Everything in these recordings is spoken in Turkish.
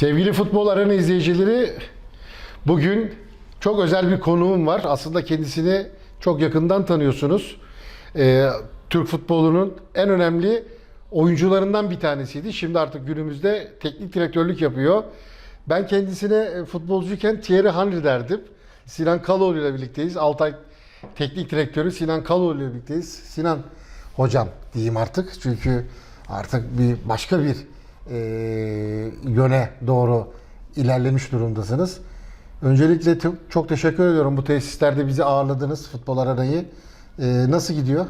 Sevgili futbol arena izleyicileri, bugün çok özel bir konuğum var. Aslında kendisini çok yakından tanıyorsunuz. Ee, Türk futbolunun en önemli oyuncularından bir tanesiydi. Şimdi artık günümüzde teknik direktörlük yapıyor. Ben kendisine e, futbolcuyken Thierry Henry derdim. Sinan Kaloğlu ile birlikteyiz. Altay teknik direktörü Sinan Kaloğlu ile birlikteyiz. Sinan hocam diyeyim artık. Çünkü artık bir başka bir e, yöne doğru ilerlemiş durumdasınız. Öncelikle çok teşekkür ediyorum bu tesislerde bizi ağırladınız futbol aranayı. E, nasıl gidiyor?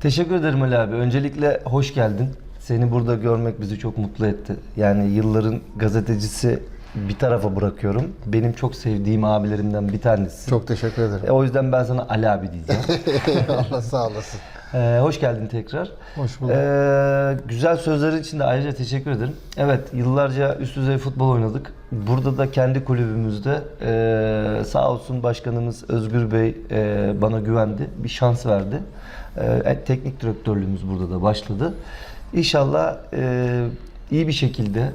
Teşekkür ederim Ali abi. Öncelikle hoş geldin. Seni burada görmek bizi çok mutlu etti. Yani yılların gazetecisi bir tarafa bırakıyorum. Benim çok sevdiğim abilerimden bir tanesi. Çok teşekkür ederim. E, o yüzden ben sana Ali abi diyeceğim. Allah sağ olasın. Ee, hoş geldin tekrar. Hoş bulduk. Ee, güzel sözlerin için de ayrıca teşekkür ederim. Evet, yıllarca üst düzey futbol oynadık. Burada da kendi kulübümüzde ee, sağ olsun başkanımız Özgür Bey ee, bana güvendi, bir şans verdi. Ee, teknik direktörlüğümüz burada da başladı. İnşallah ee, iyi bir şekilde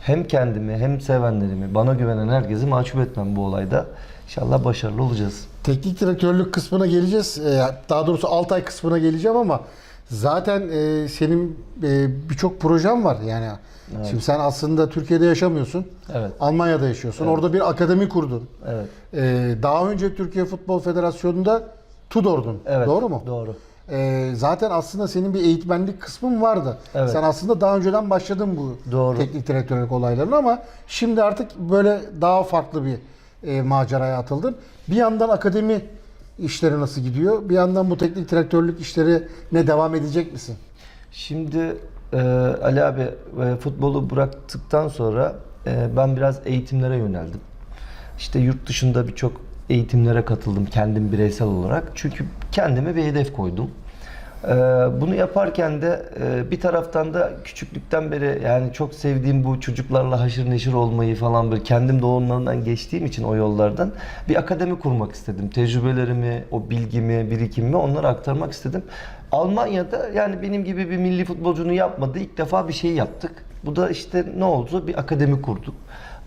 hem kendimi hem sevenlerimi, bana güvenen herkesi mahcup etmem bu olayda. İnşallah başarılı olacağız. Teknik direktörlük kısmına geleceğiz. E, Daha doğrusu Altay kısmına geleceğim ama zaten e, senin e, birçok projen var. Yani şimdi sen aslında Türkiye'de yaşamıyorsun. Evet. Almanya'da yaşıyorsun. Orada bir akademi kurdun. Evet. E, Daha önce Türkiye Futbol Federasyonu'nda Tudor'dun. Evet. Doğru mu? Doğru. E, zaten aslında senin bir eğitmenlik kısmın vardı. Evet. Sen aslında daha önceden başladın bu Doğru. teknik direktörlük olaylarına ama şimdi artık böyle daha farklı bir e, maceraya atıldın. Bir yandan akademi işleri nasıl gidiyor? Bir yandan bu teknik direktörlük işleri ne devam edecek misin? Şimdi e, Ali abi e, futbolu bıraktıktan sonra e, ben biraz eğitimlere yöneldim. İşte yurt dışında birçok eğitimlere katıldım kendim bireysel olarak. Çünkü kendime bir hedef koydum. E, bunu yaparken de e, bir taraftan da küçüklükten beri yani çok sevdiğim bu çocuklarla haşır neşir olmayı falan böyle kendim de geçtiğim için o yollardan bir akademi kurmak istedim. Tecrübelerimi, o bilgimi, birikimimi onlara aktarmak istedim. Almanya'da yani benim gibi bir milli futbolcunun yapmadığı ilk defa bir şey yaptık. Bu da işte ne oldu? Bir akademi kurduk.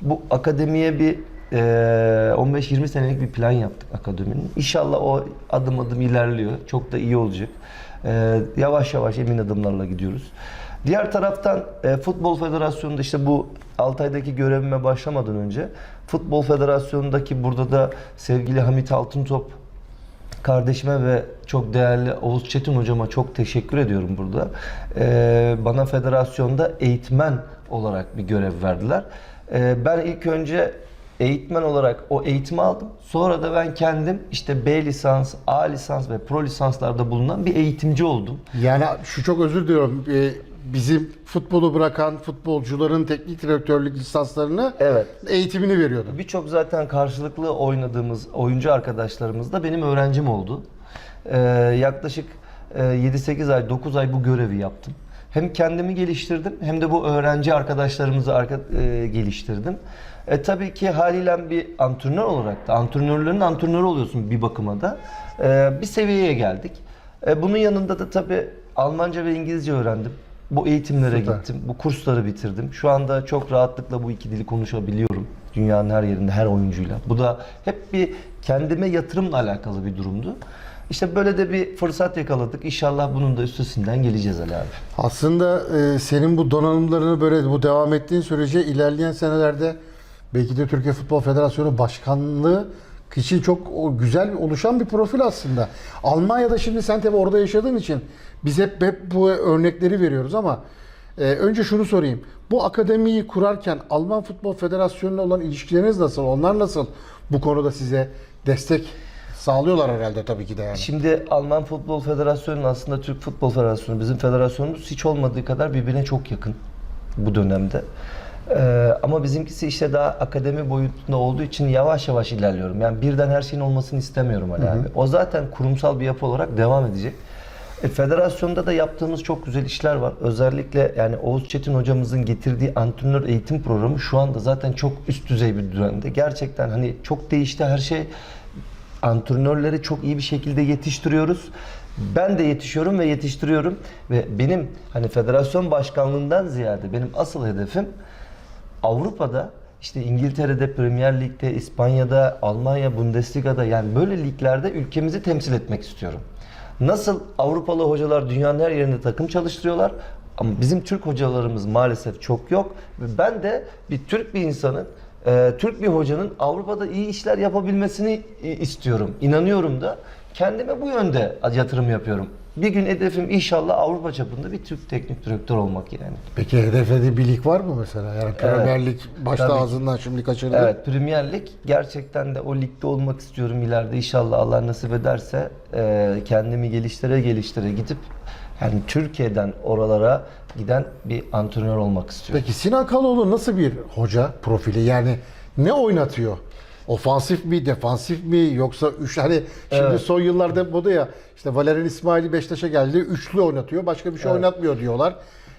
Bu akademiye bir eee, 15-20 senelik bir plan yaptık akademinin. İnşallah o adım adım ilerliyor. Çok da iyi olacak. Eee, yavaş yavaş emin adımlarla gidiyoruz. Diğer taraftan e, Futbol Federasyonu'nda işte bu Altay'daki görevime başlamadan önce Futbol Federasyonu'ndaki burada da sevgili Hamit Altıntop kardeşime ve çok değerli Oğuz Çetin hocama çok teşekkür ediyorum burada. Ee, bana federasyonda eğitmen olarak bir görev verdiler. Ee, ben ilk önce eğitmen olarak o eğitimi aldım. Sonra da ben kendim işte B lisans, A lisans ve pro lisanslarda bulunan bir eğitimci oldum. Yani şu çok özür diliyorum. E, bizim futbolu bırakan futbolcuların teknik direktörlük lisanslarını Evet. eğitimini veriyordun. Birçok zaten karşılıklı oynadığımız oyuncu arkadaşlarımız da benim öğrencim oldu. Ee, yaklaşık e, 7-8 ay, 9 ay bu görevi yaptım. Hem kendimi geliştirdim hem de bu öğrenci arkadaşlarımızı arka, e, geliştirdim. E, tabii ki haliyle bir antrenör olarak da antrenörlerin antrenörü oluyorsun bir bakıma da. E, bir seviyeye geldik. E, bunun yanında da tabii Almanca ve İngilizce öğrendim. Bu eğitimlere Süper. gittim. Bu kursları bitirdim. Şu anda çok rahatlıkla bu iki dili konuşabiliyorum. Dünyanın her yerinde, her oyuncuyla. Bu da hep bir kendime yatırımla alakalı bir durumdu. İşte böyle de bir fırsat yakaladık. İnşallah bunun da üstesinden geleceğiz Ali abi. Aslında e, senin bu donanımlarını böyle bu devam ettiğin sürece ilerleyen senelerde belki de Türkiye Futbol Federasyonu Başkanlığı için çok güzel oluşan bir profil aslında. Almanya'da şimdi sen tabii orada yaşadığın için biz hep, hep bu örnekleri veriyoruz ama e, önce şunu sorayım. Bu akademiyi kurarken Alman Futbol Federasyonu'na olan ilişkileriniz nasıl? Onlar nasıl bu konuda size destek sağlıyorlar herhalde tabii ki de yani. Şimdi Alman Futbol Federasyonu'nun aslında Türk Futbol Federasyonu, bizim federasyonumuz hiç olmadığı kadar birbirine çok yakın bu dönemde. Ee, ama bizimkisi işte daha akademi boyutunda olduğu için yavaş yavaş ilerliyorum. Yani birden her şeyin olmasını istemiyorum Ali abi. O zaten kurumsal bir yapı olarak devam edecek. E, federasyonda da yaptığımız çok güzel işler var. Özellikle yani Oğuz Çetin hocamızın getirdiği antrenör eğitim programı şu anda zaten çok üst düzey bir dönemde. Gerçekten hani çok değişti her şey antrenörleri çok iyi bir şekilde yetiştiriyoruz. Ben de yetişiyorum ve yetiştiriyorum ve benim hani federasyon başkanlığından ziyade benim asıl hedefim Avrupa'da işte İngiltere'de, Premier Lig'de, İspanya'da, Almanya, Bundesliga'da yani böyle liglerde ülkemizi temsil etmek istiyorum. Nasıl Avrupalı hocalar dünyanın her yerinde takım çalıştırıyorlar ama bizim Türk hocalarımız maalesef çok yok. Ben de bir Türk bir insanın, e, Türk bir hocanın Avrupa'da iyi işler yapabilmesini e, istiyorum. İnanıyorum da kendime bu yönde yatırım yapıyorum. Bir gün hedefim inşallah Avrupa çapında bir Türk teknik direktör olmak yani. Peki hedeflediği bir lig var mı mesela? Yani Premier Lig başta Tabii ağzından şimdi kaçırdı. Evet Premier Lig gerçekten de o ligde olmak istiyorum ileride inşallah Allah nasip ederse e, kendimi geliştire geliştire gidip yani Türkiye'den oralara giden bir antrenör olmak istiyorum. Peki Sinan Kaloğlu nasıl bir hoca profili? Yani ne oynatıyor? Ofansif mi, defansif mi yoksa üç hani şimdi Evet. son yıllarda moda ya işte Valerian İsmail'i Beşiktaş'a geldi üçlü oynatıyor başka bir şey oynatmıyor diyorlar.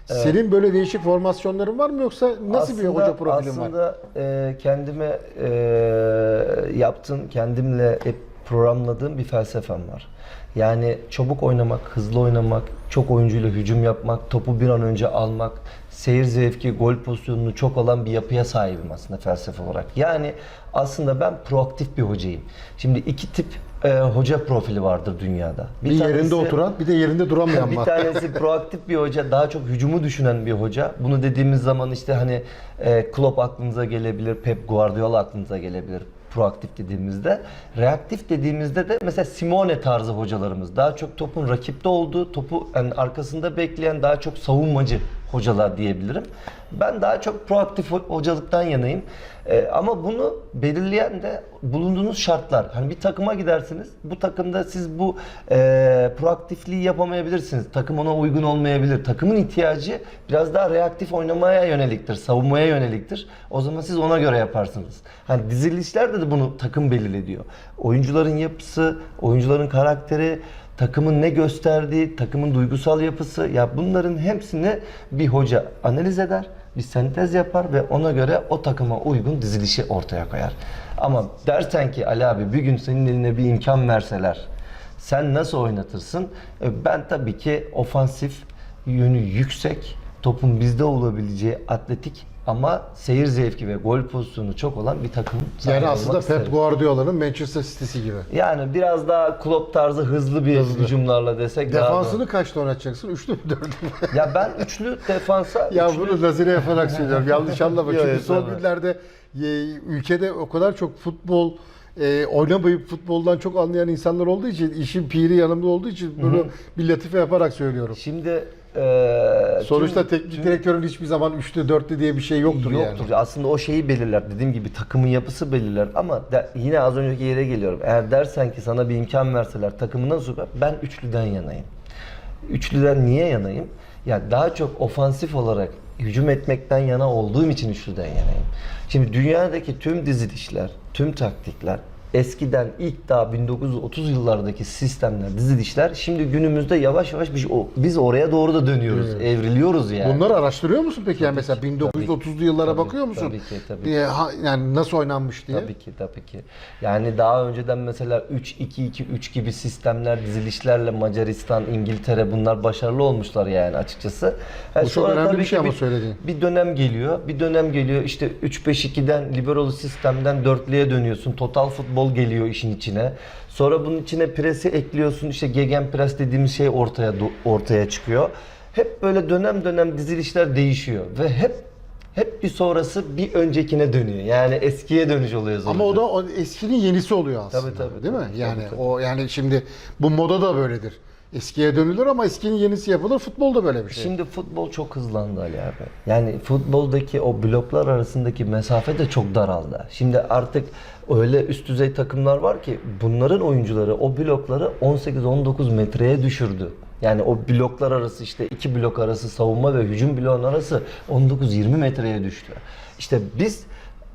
Senin böyle değişik formasyonların var mı yoksa nasıl bir hoca profilin var? aslında e, kendime e, yaptığım, kendimle hep programladığım bir felsefem var. Yani çabuk oynamak, hızlı oynamak, çok oyuncuyla hücum yapmak, topu bir an önce almak, seyir zevki, gol pozisyonunu çok alan bir yapıya sahibim aslında felsefe olarak. Yani aslında ben proaktif bir hocayım. Şimdi iki tip e, hoca profili vardır dünyada. Bir, yerinde tanesi- oturan bir de yerinde duramayan bir var. tanesi proaktif bir hoca, daha çok hücumu düşünen bir hoca. Bunu dediğimiz zaman işte hani e, Klopp aklınıza gelebilir, Pep Guardiola aklınıza gelebilir proaktif dediğimizde. Reaktif dediğimizde de mesela Simone tarzı hocalarımız. Daha çok topun rakipte olduğu, topu yani arkasında bekleyen daha çok savunmacı hocalar diyebilirim. Ben daha çok proaktif ho- hocalıktan yanayım. E, ama bunu belirleyen de bulunduğunuz şartlar. Hani bir takıma gidersiniz. Bu takımda siz bu e, proaktifliği yapamayabilirsiniz. Takım ona uygun olmayabilir. Takımın ihtiyacı biraz daha reaktif oynamaya yöneliktir, savunmaya yöneliktir. O zaman siz ona göre yaparsınız. Hani dizilişlerde de bunu takım belirlediyor. Oyuncuların yapısı, oyuncuların karakteri, takımın ne gösterdiği, takımın duygusal yapısı ya bunların hepsini bir hoca analiz eder, bir sentez yapar ve ona göre o takıma uygun dizilişi ortaya koyar. Ama dersen ki Ali abi bir gün senin eline bir imkan verseler sen nasıl oynatırsın? E, Ben tabii ki ofansif yönü yüksek, topun bizde olabileceği atletik ama seyir zevki ve gol pozisyonu çok olan bir sahibi Yani olmak aslında isterim. Pep Guardiola'nın Manchester City'si gibi. Yani biraz daha Klopp tarzı hızlı bir hücumlarla desek daha. Defansını kaçta oynatacaksın? Üçlü mü dördü mü? Ya ben üçlü defansa Ya üçlü- bunu nazire yaparak söylüyorum. Yanlış anlama. Yok, Çünkü yok, son tamam. günlerde e, ülkede o kadar çok futbol e, oynamayıp futboldan çok anlayan insanlar olduğu için işin piri yanımda olduğu için bunu bir latife yaparak söylüyorum. Şimdi e, Sonuçta tüm- teknik direktörün hiçbir zaman üçlü dörtlü diye bir şey yoktur, Yoktur. yani. Aslında o şeyi belirler. Dediğim gibi takımın yapısı belirler. Ama de- yine az önceki yere geliyorum. Eğer dersen ki sana bir imkan verseler takımı nasıl kurar? Ben üçlüden yanayım. Üçlüden niye yanayım? Ya daha çok ofansif olarak hücum etmekten yana olduğum için üçlüden yanayım. Şimdi dünyadaki tüm dizilişler, tüm taktikler eskiden ilk daha 1930 yıllardaki sistemler, dizilişler şimdi günümüzde yavaş yavaş biz, o- biz oraya doğru da dönüyoruz. Evriliyoruz yani. Bunları araştırıyor musun peki? Yani mesela 1930'lu yıllara Tabii, bakıyor musun? tabii ki, tabii ha- yani nasıl oynanmış diye. Tabii ki tabii ki. Yani daha önceden mesela 3-2-2-3 gibi sistemler, dizilişlerle Macaristan, İngiltere bunlar başarılı olmuşlar yani açıkçası. Ha, Bu çok önemli bir şey ki ama söylediğin. Bir dönem geliyor. Bir dönem geliyor. İşte 3-5-2'den liberolu sistemden dörtlüye dönüyorsun. Total futbol geliyor işin içine. Sonra bunun içine presi ekliyorsun. İşte gegen pres dediğimiz şey ortaya ortaya çıkıyor. Hep böyle dönem dönem dizilişler değişiyor ve hep hep bir sonrası bir öncekine dönüyor. Yani eskiye dönüş oluyor Ama sonuçta. o da o eskinin yenisi oluyor aslında. Tabii, tabii, değil mi? tabii, yani tabii. o yani şimdi bu moda da böyledir. Eskiye dönülür ama eskinin yenisi yapılır. Futbol da böyle bir şey. Şimdi futbol çok hızlandı Ali abi. Yani futboldaki o bloklar arasındaki mesafe de çok daraldı. Şimdi artık öyle üst düzey takımlar var ki bunların oyuncuları o blokları 18-19 metreye düşürdü. Yani o bloklar arası işte iki blok arası savunma ve hücum bloğun arası 19-20 metreye düştü. İşte biz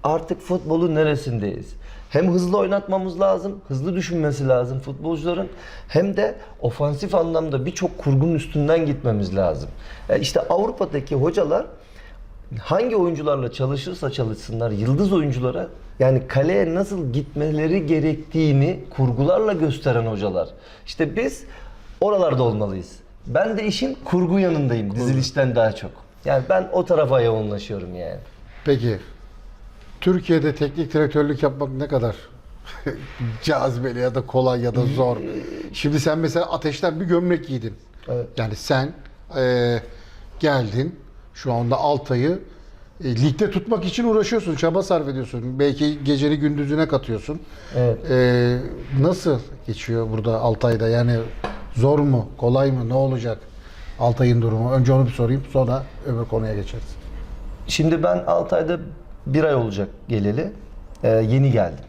artık futbolun neresindeyiz? Hem hızlı oynatmamız lazım, hızlı düşünmesi lazım futbolcuların. Hem de ofansif anlamda birçok kurgunun üstünden gitmemiz lazım. E işte Avrupa'daki hocalar hangi oyuncularla çalışırsa çalışsınlar yıldız oyunculara yani kaleye nasıl gitmeleri gerektiğini kurgularla gösteren hocalar. İşte biz oralarda olmalıyız. Ben de işin kurgu yanındayım dizilişten daha çok. Yani ben o tarafa yoğunlaşıyorum yani. Peki Türkiye'de teknik direktörlük yapmak ne kadar cazibeli ya da kolay ya da zor? Şimdi sen mesela ateşten bir gömlek giydin. Evet. Yani sen e, geldin şu anda Altay'ı e, ligde tutmak için uğraşıyorsun, çaba sarf ediyorsun. Belki geceni gündüzüne katıyorsun. Evet. E, nasıl geçiyor burada Altay'da? Yani zor mu, kolay mı, ne olacak Altay'ın durumu? Önce onu bir sorayım, sonra öbür konuya geçeriz. Şimdi ben 6 ayda bir ay olacak geleli. Ee, yeni geldim.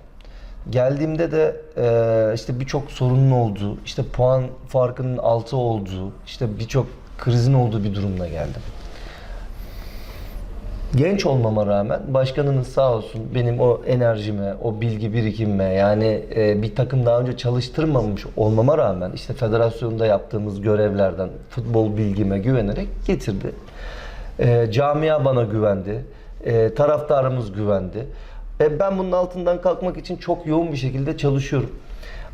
Geldiğimde de e, işte birçok sorunun olduğu, işte puan farkının altı olduğu, işte birçok krizin olduğu bir durumda geldim. Genç olmama rağmen başkanınız sağ olsun benim o enerjime, o bilgi birikimime yani e, bir takım daha önce çalıştırmamış olmama rağmen işte federasyonda yaptığımız görevlerden futbol bilgime güvenerek getirdi. E, camia bana güvendi. E, taraftarımız güvendi. E, ben bunun altından kalkmak için çok yoğun bir şekilde çalışıyorum.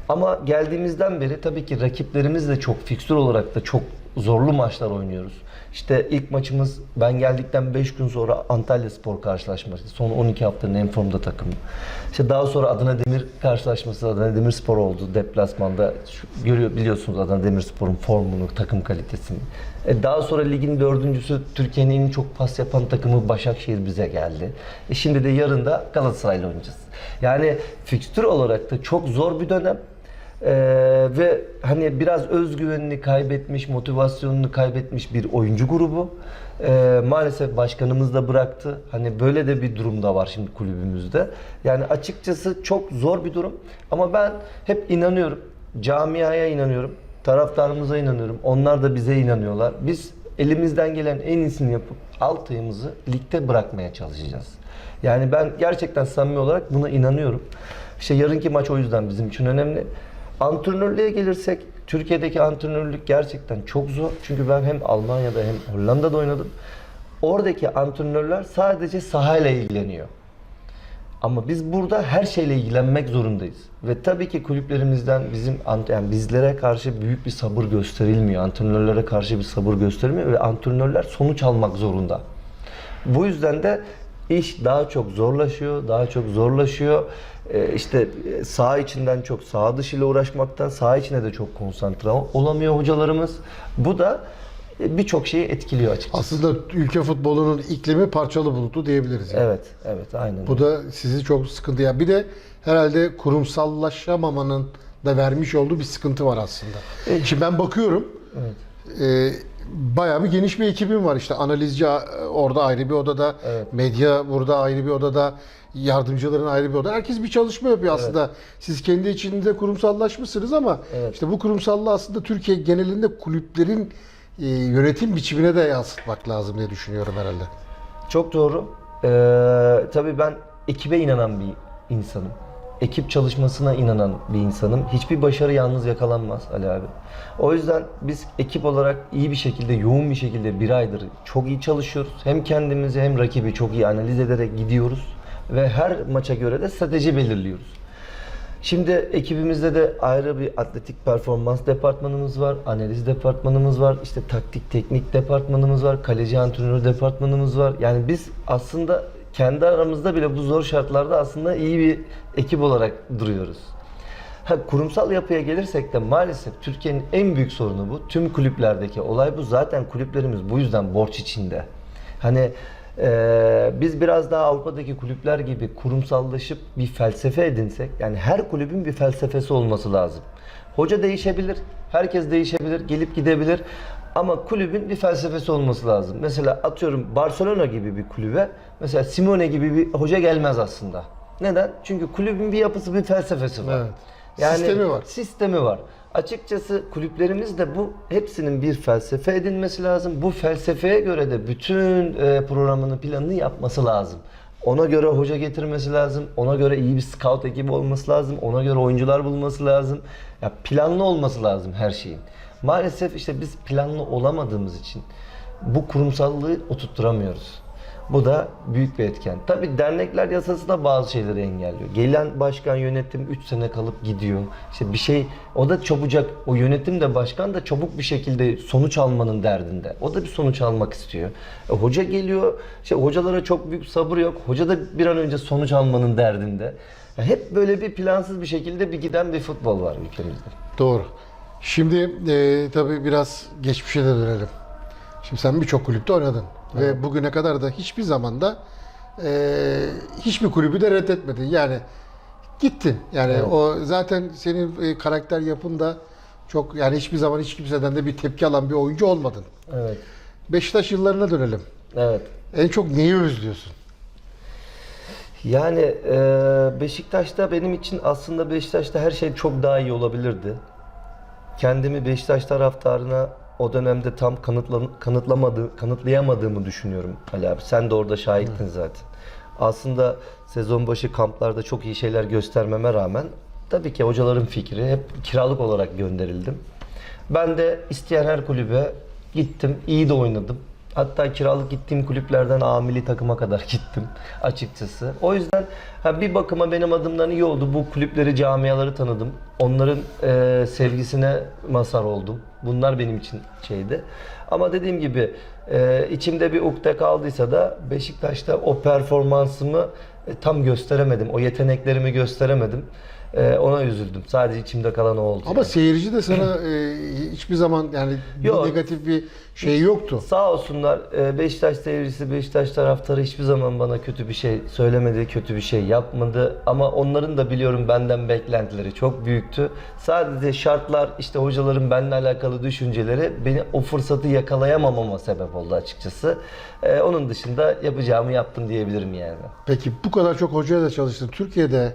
Ama geldiğimizden beri tabii ki rakiplerimiz de çok fikstür olarak da çok zorlu maçlar oynuyoruz. İşte ilk maçımız ben geldikten 5 gün sonra Antalya Spor karşılaşması. Son 12 haftanın en formda takımı. İşte daha sonra Adana Demir karşılaşması Adana Demirspor oldu deplasmanda. Görüyor biliyorsunuz Adana Demirspor'un formunu, takım kalitesini. E daha sonra ligin dördüncüsü Türkiye'nin en çok pas yapan takımı Başakşehir bize geldi. E şimdi de yarın da Galatasaray'la oynayacağız. Yani fikstür olarak da çok zor bir dönem. Ee, ve hani biraz özgüvenini kaybetmiş, motivasyonunu kaybetmiş bir oyuncu grubu. Ee, maalesef başkanımız da bıraktı. Hani böyle de bir durum da var şimdi kulübümüzde. Yani açıkçası çok zor bir durum. Ama ben hep inanıyorum. Camiaya inanıyorum. Taraftarımıza inanıyorum. Onlar da bize inanıyorlar. Biz elimizden gelen en iyisini yapıp Altay'ımızı ligde bırakmaya çalışacağız. Yani ben gerçekten samimi olarak buna inanıyorum. İşte yarınki maç o yüzden bizim için önemli. Antrenörlüğe gelirsek Türkiye'deki antrenörlük gerçekten çok zor. Çünkü ben hem Almanya'da hem Hollanda'da oynadım. Oradaki antrenörler sadece sahayla ilgileniyor. Ama biz burada her şeyle ilgilenmek zorundayız. Ve tabii ki kulüplerimizden bizim yani bizlere karşı büyük bir sabır gösterilmiyor. Antrenörlere karşı bir sabır gösterilmiyor ve antrenörler sonuç almak zorunda. Bu yüzden de iş daha çok zorlaşıyor, daha çok zorlaşıyor. Ee, işte e, saha içinden çok saha dışıyla uğraşmaktan saha içine de çok konsantre olamıyor hocalarımız. Bu da e, birçok şeyi etkiliyor açıkçası. Aslında ülke futbolunun iklimi parçalı bulutlu diyebiliriz. Yani. Evet, evet, aynen. Bu da sizi çok sıkıntı ya. Bir de herhalde kurumsallaşamamanın da vermiş olduğu bir sıkıntı var aslında. Şimdi ben bakıyorum. E, bayağı bir geniş bir ekibim var işte analizci a- orada ayrı bir odada, Evet. medya burada ayrı bir odada, yardımcıların ayrı bir odada. Herkes bir çalışma yapıyor aslında. Siz kendi içinde kurumsallaşmışsınız ama Evet. işte bu kurumsallığı aslında Türkiye genelinde kulüplerin e, yönetim biçimine de yansıtmak lazım diye düşünüyorum herhalde. Çok doğru. Ee, tabii ben ekibe inanan bir insanım. Ekip çalışmasına inanan bir insanım. Hiçbir başarı yalnız yakalanmaz Ali abi. O yüzden biz ekip olarak iyi bir şekilde, yoğun bir şekilde bir aydır çok iyi çalışıyoruz. Hem kendimizi hem rakibi çok iyi analiz ederek gidiyoruz. Ve her maça göre de strateji belirliyoruz. Şimdi ekibimizde de ayrı bir atletik performans departmanımız var, analiz departmanımız var, işte taktik teknik departmanımız var, kaleci antrenörü departmanımız var. Yani biz aslında kendi aramızda bile bu zor şartlarda aslında iyi bir ekip olarak duruyoruz. Ha, kurumsal yapıya gelirsek de maalesef Türkiye'nin en büyük sorunu bu. Tüm kulüplerdeki olay bu. Zaten kulüplerimiz bu yüzden borç içinde. Hani ee, biz biraz daha Avrupa'daki kulüpler gibi kurumsallaşıp bir felsefe edinsek, yani her kulübün bir felsefesi olması lazım. Hoca değişebilir, herkes değişebilir, gelip gidebilir. Ama kulübün bir felsefesi olması lazım. Mesela atıyorum Barcelona gibi bir kulübe, mesela Simone gibi bir hoca gelmez aslında. Neden? Çünkü kulübün bir yapısı, bir felsefesi var. Evet. Sistemi var. Sistemi var. Açıkçası kulüplerimiz de bu hepsinin bir felsefe edinmesi lazım. Bu felsefeye göre de bütün e, programını, planını yapması lazım. Ona göre hoca getirmesi lazım. Ona göre iyi bir scout ekibi olması lazım. Ona göre oyuncular bulması lazım. Ya planlı olması lazım her şeyin. Maalesef işte biz planlı olamadığımız için bu kurumsallığı oturtturamıyoruz. Bu da büyük bir etken. Tabii dernekler yasası da bazı şeyleri engelliyor. Gelen başkan yönetim 3 sene kalıp gidiyor. İşte bir şey o da çabucak o yönetim de başkan da çabuk bir şekilde sonuç almanın derdinde. O da bir sonuç almak istiyor. E, hoca geliyor. işte hocalara çok büyük sabır yok. Hoca da bir an önce sonuç almanın derdinde. Ya hep böyle bir plansız bir şekilde bir giden bir futbol var ülkemizde. Doğru. Şimdi e, tabii biraz geçmişe de dönelim. Şimdi sen birçok kulüpte oynadın ve bugüne kadar da hiçbir zamanda e, hiçbir kulübü de reddetmedin. Yani gittin. Yani Evet. o zaten senin e, karakter yapın da çok yani hiçbir zaman hiç kimseden de bir tepki alan bir oyuncu olmadın. Evet. Beşiktaş yıllarına dönelim. Evet. En çok neyi özlüyorsun? Yani e, Beşiktaş'ta benim için aslında Beşiktaş'ta her şey çok daha iyi olabilirdi. Kendimi Beşiktaş taraftarına o dönemde tam kanıtla, kanıtlamadı, kanıtlayamadığımı düşünüyorum Ali abi. Sen de orada şahittin zaten. Aslında sezon başı kamplarda çok iyi şeyler göstermeme rağmen tabii ki hocaların fikri hep kiralık olarak gönderildim. Ben de isteyen her kulübe gittim, iyi de oynadım. Hatta kiralık gittiğim kulüplerden amili takıma kadar gittim açıkçası. O yüzden bir bakıma benim adımdan iyi oldu. Bu kulüpleri, camiaları tanıdım. Onların e, sevgisine mazhar oldum. Bunlar benim için şeydi. Ama dediğim gibi e, içimde bir ukde kaldıysa da Beşiktaş'ta o performansımı e, tam gösteremedim. O yeteneklerimi gösteremedim. E, ona üzüldüm. Sadece içimde kalan o oldu. Ama seyirci de sana e, hiçbir zaman yani bir Yok. negatif bir şey yoktu. Sağ olsunlar e, Beşiktaş seyircisi, Beşiktaş taraftarı hiçbir zaman bana kötü bir şey söylemedi, kötü bir şey yapmadı. Ama onların da biliyorum benden beklentileri çok büyüktü. Sadece şartlar, işte hocaların benimle alakalı düşünceleri beni o fırsatı yakalayamamama sebep oldu açıkçası. E, onun dışında yapacağımı yaptım diyebilirim yani. Peki bu kadar çok hocayla çalıştın. Türkiye'de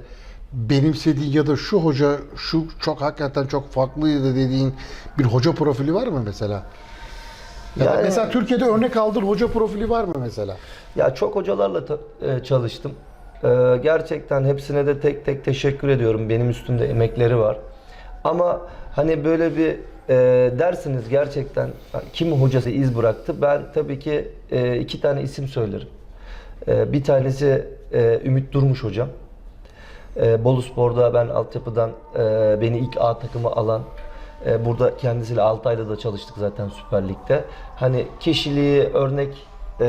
benimsediğin ya da şu hoca şu çok hakikaten çok farklıydı dediğin bir hoca profili var mı mesela? Ya Yani- mesela Türkiye'de örnek aldığın hoca profili var mı mesela? Ya çok hocalarla e, çalıştım. E, gerçekten hepsine de tek tek teşekkür ediyorum. Benim üstümde emekleri var. Ama hani böyle bir e, dersiniz gerçekten kim hocası iz bıraktı? Ben tabii ki e, iki tane isim söylerim. E, bir tanesi e, Ümit Durmuş hocam. E, Bolu Spor'da ben altyapıdan e, beni ilk A takıma alan e, burada kendisiyle 6 ayda da çalıştık zaten Süper Lig'de. Hani kişiliği, örnek e,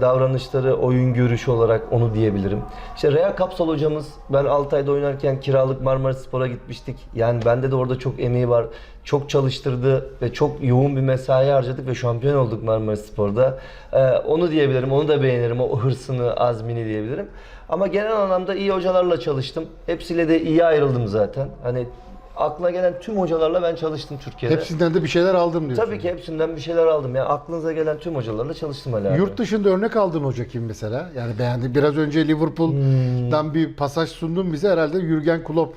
davranışları, oyun görüşü olarak onu diyebilirim. İşte Rea Kapsal hocamız ben 6 ayda oynarken kiralık Marmaris Spor'a gitmiştik. Yani bende de orada çok emeği var. Çok çalıştırdı ve çok yoğun bir mesai harcadık ve şampiyon olduk Marmaris Spor'da. E, onu diyebilirim, onu da beğenirim. O hırsını, azmini diyebilirim. Ama genel anlamda iyi hocalarla çalıştım. Hepsiyle de iyi ayrıldım zaten. Hani aklına gelen tüm hocalarla ben çalıştım Türkiye'de. Hepsinden de bir şeyler aldım diyorsun. Tabii ki hepsinden bir şeyler aldım. Yani aklınıza gelen tüm hocalarla çalıştım Ali abi. Yurt dışında örnek aldığın hoca kim mesela? Yani beğendi. Biraz önce Liverpool'dan bir pasaj sundun bize herhalde Jürgen Klopp.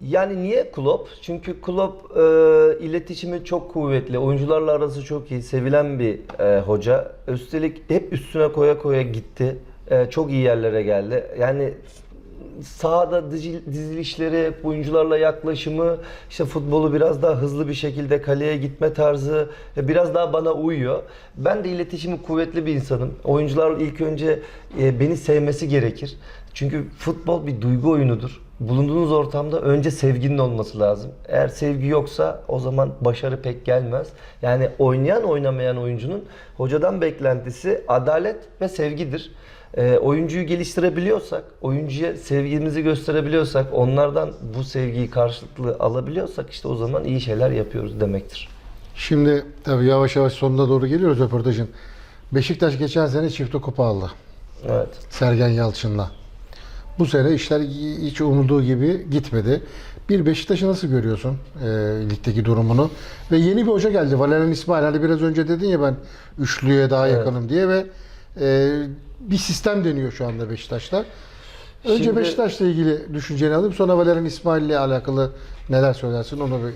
Yani niye Klopp? Çünkü Klopp e, iletişimi çok kuvvetli, oyuncularla arası çok iyi, sevilen bir e, hoca. Üstelik hep üstüne koya koya gitti. E, çok iyi yerlere geldi. Yani sahada dizi- dizilişleri, oyuncularla yaklaşımı, işte futbolu biraz daha hızlı bir şekilde kaleye gitme tarzı e, biraz daha bana uyuyor. Ben de iletişimi kuvvetli bir insanım. Oyuncular ilk önce e, beni sevmesi gerekir. Çünkü futbol bir duygu oyunudur. Bulunduğunuz ortamda önce sevginin olması lazım. Eğer sevgi yoksa o zaman başarı pek gelmez. Yani oynayan oynamayan oyuncunun hocadan beklentisi adalet ve sevgidir. E, oyuncuyu geliştirebiliyorsak, oyuncuya sevgimizi gösterebiliyorsak, onlardan bu sevgiyi karşılıklı alabiliyorsak işte o zaman iyi şeyler yapıyoruz demektir. Şimdi tabii yavaş yavaş sonuna doğru geliyoruz röportajın. Beşiktaş geçen sene çifte kupa aldı. Evet. Sergen Yalçın'la. Bu sene işler hiç umulduğu gibi gitmedi. Bir Beşiktaş'ı nasıl görüyorsun e, ligdeki durumunu? Ve yeni bir hoca geldi. Valerian İsmail. Hani biraz önce dedin ya ben üçlüye daha Evet. yakınım diye ve e, bir sistem deniyor şu anda Beşiktaş'ta. Önce Şimdi- Beşiktaş'la ilgili düşünceni alayım. Sonra Valerian İsmail ile alakalı neler söylersin onu bir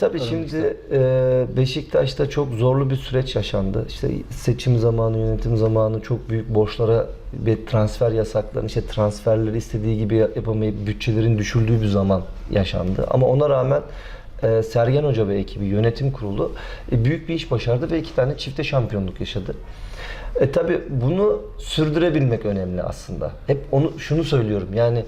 Tabii şimdi e, Beşiktaş'ta çok zorlu bir süreç yaşandı. İşte seçim zamanı, yönetim zamanı çok büyük borçlara ve transfer yasaklarını, işte transferleri istediği gibi yapamayıp bütçelerin düşüldüğü bir zaman yaşandı. Ama ona rağmen e, Sergen Hoca ve ekibi, yönetim kurulu e, büyük bir iş başardı ve iki tane çifte şampiyonluk yaşadı. E tabi bunu sürdürebilmek önemli aslında. Hep onu şunu söylüyorum. Yani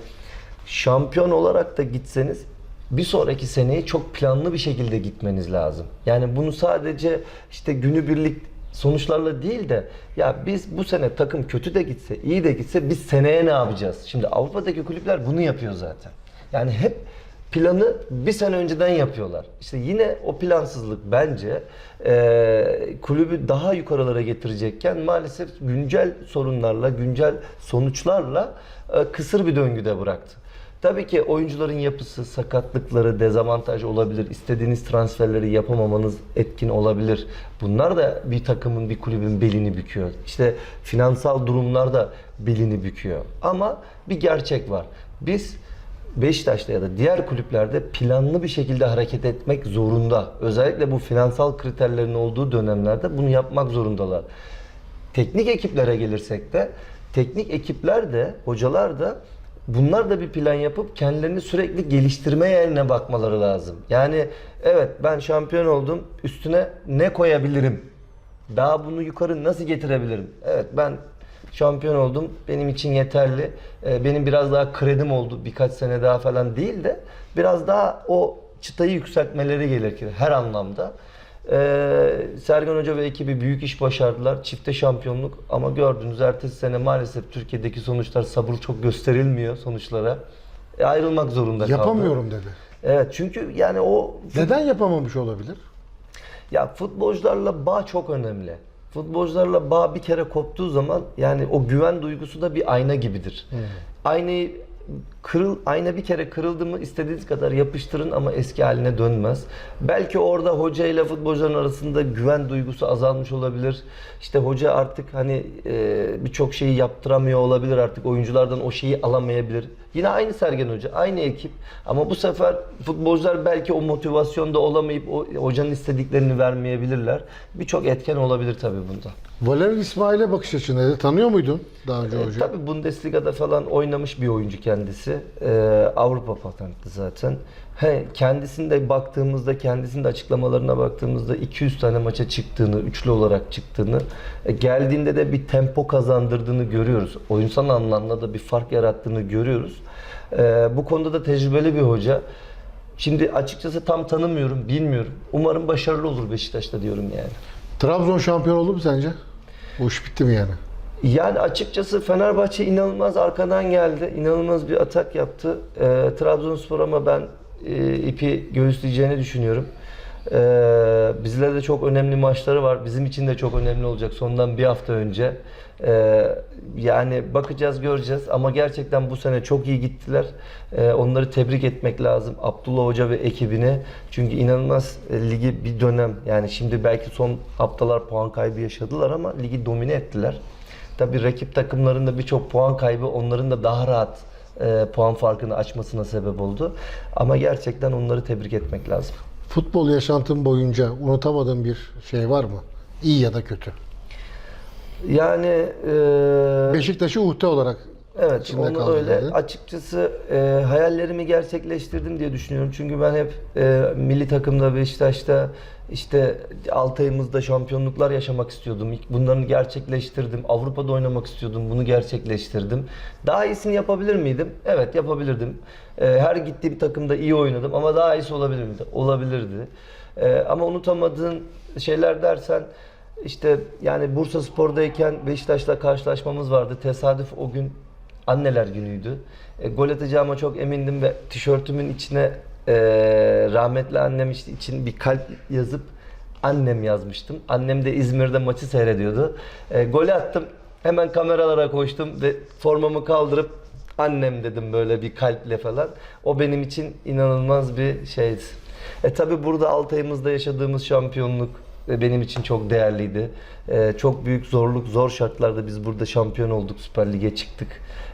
şampiyon olarak da gitseniz bir sonraki seneyi çok planlı bir şekilde gitmeniz lazım. Yani bunu sadece işte günübirlik sonuçlarla değil de ya biz bu sene takım kötü de gitse, iyi de gitse biz seneye ne yapacağız? Şimdi Avrupa'daki kulüpler bunu yapıyor zaten. Yani hep planı bir sene önceden yapıyorlar. İşte yine o plansızlık bence e, kulübü daha yukarılara getirecekken maalesef güncel sorunlarla, güncel sonuçlarla e, kısır bir döngüde bıraktı. Tabii ki oyuncuların yapısı, sakatlıkları, dezavantaj olabilir. İstediğiniz transferleri yapamamanız etkin olabilir. Bunlar da bir takımın, bir kulübün belini büküyor. İşte finansal durumlar da belini büküyor. Ama bir gerçek var. Biz Beşiktaş'ta ya da diğer kulüplerde planlı bir şekilde hareket etmek zorunda. Özellikle bu finansal kriterlerin olduğu dönemlerde bunu yapmak zorundalar. Teknik ekiplere gelirsek de teknik ekipler de hocalar da bunlar da bir plan yapıp kendilerini sürekli geliştirme yerine bakmaları lazım. Yani evet ben şampiyon oldum üstüne ne koyabilirim? Daha bunu yukarı nasıl getirebilirim? Evet ben şampiyon oldum. Benim için yeterli. Ee, benim biraz daha kredim oldu. Birkaç sene daha falan değil de biraz daha o çıtayı yükseltmeleri gerekir her anlamda. Ee, Sergen Hoca ve ekibi büyük iş başardılar. Çifte şampiyonluk ama gördüğünüz ertesi sene maalesef Türkiye'deki sonuçlar sabır çok gösterilmiyor sonuçlara. E, ayrılmak zorunda kaldı. Yapamıyorum dedi. Evet çünkü yani o Neden yapamamış olabilir? ya futbolcularla bağ çok önemli. Futbolcularla bağ bir kere koptuğu zaman yani o güven duygusu da bir ayna gibidir. Aynayı kırıl ayna bir kere kırıldı mı istediğiniz kadar yapıştırın ama eski haline dönmez. Belki orada hoca ile futbolcuların arasında güven duygusu azalmış olabilir. İşte hoca artık hani e, birçok şeyi yaptıramıyor olabilir artık oyunculardan o şeyi alamayabilir. Yine aynı Sergen Hoca, aynı ekip ama bu sefer futbolcular belki o motivasyonda olamayıp o hocanın istediklerini vermeyebilirler. Birçok etken olabilir tabii bunda. Valerian İsmail'e bakış açın dedi. Tanıyor muydun daha önce E, hoca? tabii Bundesliga'da falan oynamış bir oyuncu kendisi. E, Avrupa patentli zaten. He, kendisinde baktığımızda, kendisinin açıklamalarına baktığımızda 200 tane maça çıktığını, üçlü olarak çıktığını, e, geldiğinde de bir tempo kazandırdığını görüyoruz. Oyunsal anlamda da bir fark yarattığını görüyoruz. E, bu konuda da tecrübeli bir hoca. Şimdi açıkçası tam tanımıyorum, bilmiyorum. Umarım başarılı olur Beşiktaş'ta diyorum yani. Trabzon şampiyon oldu mu sence? Bu iş bitti mi yani? Yani açıkçası Fenerbahçe inanılmaz arkadan geldi. İnanılmaz bir atak yaptı. Ee, Trabzonspor ama ben e, ipi göğüsleyeceğini düşünüyorum. Ee, bizlere de çok önemli maçları var. Bizim için de çok önemli olacak sondan bir hafta önce. Ee, yani bakacağız göreceğiz ama gerçekten bu sene çok iyi gittiler. Ee, onları tebrik etmek lazım. Abdullah Hoca ve ekibine. Çünkü inanılmaz e, ligi bir dönem yani şimdi belki son haftalar puan kaybı yaşadılar ama ligi domine ettiler. Tabii rakip takımların da birçok puan kaybı onların da daha rahat e, puan farkını açmasına sebep oldu. Ama gerçekten onları tebrik etmek lazım. Futbol yaşantın boyunca unutamadığın bir şey var mı? İyi ya da kötü. Yani e, Beşiktaş'ı uhde olarak Evet, içinde onu öyle. dedi. Açıkçası e, hayallerimi gerçekleştirdim diye düşünüyorum. Çünkü ben hep e, milli takımda Beşiktaş'ta işte 6 ayımızda şampiyonluklar yaşamak istiyordum. İlk Bunları gerçekleştirdim. Avrupa'da oynamak istiyordum. Bunu gerçekleştirdim. Daha iyisini yapabilir miydim? Evet, yapabilirdim. E, her gittiğim takımda iyi oynadım ama daha iyisi olabilir miydi? Olabilirdi. E, ama unutamadığın şeyler dersen işte yani Bursa Spor'dayken Beşiktaş'la karşılaşmamız vardı. Tesadüf o gün anneler günüydü. E, gol atacağıma çok emindim ve tişörtümün içine e, rahmetli annem için bir kalp yazıp annem yazmıştım. Annem de İzmir'de maçı seyrediyordu. E, golü attım. Hemen kameralara koştum ve formamı kaldırıp annem dedim böyle bir kalple falan. O benim için inanılmaz bir şeydi. E tabi burada Altay'ımızda yaşadığımız şampiyonluk e, benim için çok değerliydi. E, çok büyük zorluk, zor şartlarda biz burada şampiyon olduk, Süper Lig'e çıktık.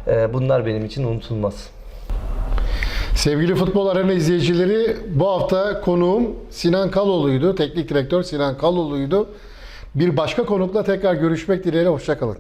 E, bunlar benim için unutulmaz. Sevgili Futbol Arena izleyicileri bu hafta konuğum Sinan Kaloğlu'ydu. Teknik direktör Sinan Kaloğlu'ydu. Bir başka konukla tekrar görüşmek dileğiyle. Hoşçakalın.